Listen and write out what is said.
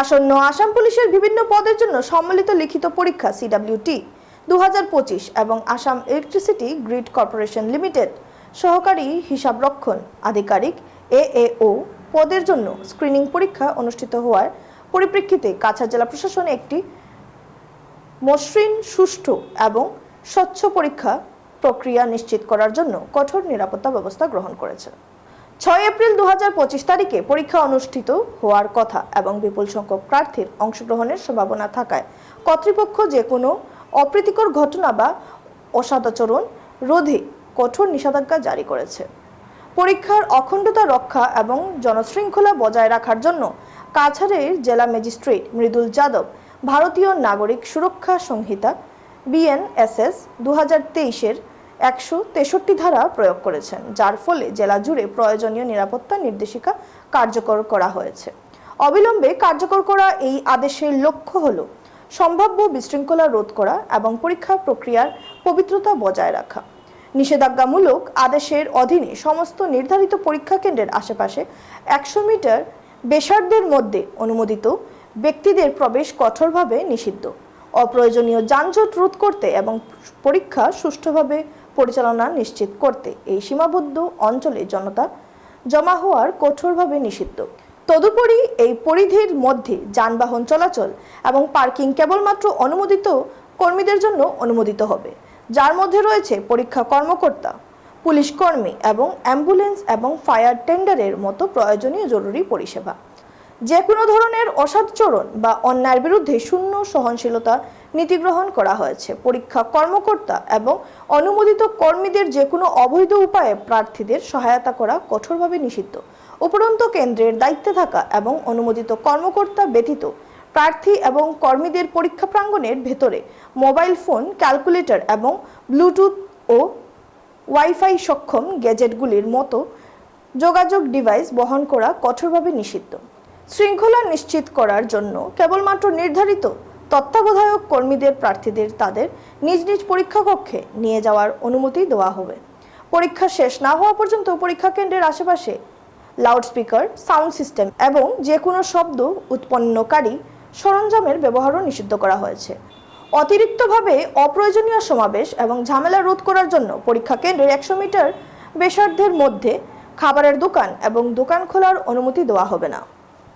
আসন্ন আসাম পুলিশের বিভিন্ন পদের জন্য সম্মিলিত লিখিত পরীক্ষা সিডাব্লিউটি দু এবং Assam electricity grid corporation limited. সহকারী হিসাবরক্ষণ আধিকারিক এএও পদের জন্য স্ক্রিনিং পরীক্ষা অনুষ্ঠিত হওয়ার পরিপ্রেক্ষিতে কাছাড় জেলা প্রশাসন একটি মসৃণ, সুষ্ঠু এবং স্বচ্ছ পরীক্ষা প্রক্রিয়া নিশ্চিত করার জন্য কঠোর নিরাপত্তা ব্যবস্থা গ্রহণ করেছে। ছয় এপ্রিল দুহাজার পঁচিশ তারিখে পরীক্ষা অনুষ্ঠিত হওয়ার কথা এবং বিপুল সংখ্যক প্রার্থীর অংশগ্রহণের সম্ভাবনা থাকায় কর্তৃপক্ষ যে কোনো অপ্রীতিকর ঘটনা বা অসদাচরণ রোধে কঠোর নিষেধাজ্ঞা জারি করেছে। পরীক্ষার অখণ্ডতা রক্ষা এবং জনশৃঙ্খলা বজায় রাখার জন্য কাছাড়ের জেলা ম্যাজিস্ট্রেট মৃদুল যাদব, ভারতীয় নাগরিক সুরক্ষা সংহিতা, বিএনএসএস দু হাজার তেইশের একশো তেষট্টি ধারা প্রয়োগ করেছেন, যার ফলে জেলা জুড়ে প্রয়োজনীয় নিরাপত্তা নির্দেশিকা কার্যকর করা হয়েছে। অবিলম্বে কার্যকর করা এই আদেশের লক্ষ্য হল সম্ভাব্য বিশৃঙ্খলা রোধ করা এবং পরীক্ষা প্রক্রিয়ার পবিত্রতা বজায় রাখা। নিষেধাজ্ঞামূলক আদেশের অধীনে সমস্ত নির্ধারিত পরীক্ষা কেন্দ্রের আশেপাশে একশো মিটার বেসারদের মধ্যে অনুমোদিত ব্যক্তিদের প্রবেশ কঠোরভাবে নিষিদ্ধ। অপ্রয়োজনীয় যানজট রোধ করতে এবং পরীক্ষা সুষ্ঠুভাবে পরিচালনা নিশ্চিত করতে এই সীমাবদ্ধ অঞ্চলে জনতা জমা হওয়ার কঠোরভাবে নিষিদ্ধ। তদুপরি এই পরিধির মধ্যে যানবাহন চলাচল এবং পার্কিং কেবলমাত্র অনুমোদিত কর্মীদের জন্য অনুমোদিত হবে, যার মধ্যে রয়েছে পরীক্ষা কর্মকর্তা, পুলিশ কর্মী এবং অ্যাম্বুলেন্স এবং ফায়ার টেন্ডারের মতো প্রয়োজনীয় জরুরি পরিষেবা। যে কোনো ধরনের অসদাচরণ বা অন্যায়ের বিরুদ্ধে শূন্য সহনশীলতা নীতি গ্রহণ করা হয়েছে। পরীক্ষা কর্মকর্তা এবং অনুমোদিত কর্মীদের যে কোনো অবৈধ উপায়ে প্রার্থীদের সহায়তা করা কঠোরভাবে নিষিদ্ধ। উপরন্ত কেন্দ্রের দায়িত্বে থাকা এবং অনুমোদিত কর্মকর্তা ব্যতীত প্রার্থী এবং কর্মীদের পরীক্ষা প্রাঙ্গণের ভেতরে মোবাইল ফোন, ক্যালকুলেটর এবং ব্লুটুথ ও ওয়াইফাই সক্ষম গ্যাজেটগুলির মতো যোগাযোগ ডিভাইস বহন করা কঠোরভাবে নিষিদ্ধ। শৃঙ্খলা নিশ্চিত করার জন্য কেবলমাত্র নির্ধারিত তত্ত্বাবধায়ক কর্মীদের প্রার্থীদের তাদের নিজ নিজ পরীক্ষা কক্ষে নিয়ে যাওয়ার অনুমতি দেওয়া হবে। পরীক্ষা শেষ না হওয়া পর্যন্ত পরীক্ষা কেন্দ্রের আশেপাশে লাউডস্পিকার, সাউন্ড সিস্টেম এবং যে কোনো শব্দ উৎপন্নকারী সরঞ্জামের ব্যবহারও নিষিদ্ধ করা হয়েছে। অতিরিক্তভাবে অপ্রয়োজনীয় সমাবেশ এবং ঝামেলা রোধ করার জন্য পরীক্ষা কেন্দ্রের একশো মিটার বেসার্ধের মধ্যে খাবারের দোকান এবং দোকান খোলার অনুমতি দেওয়া হবে না।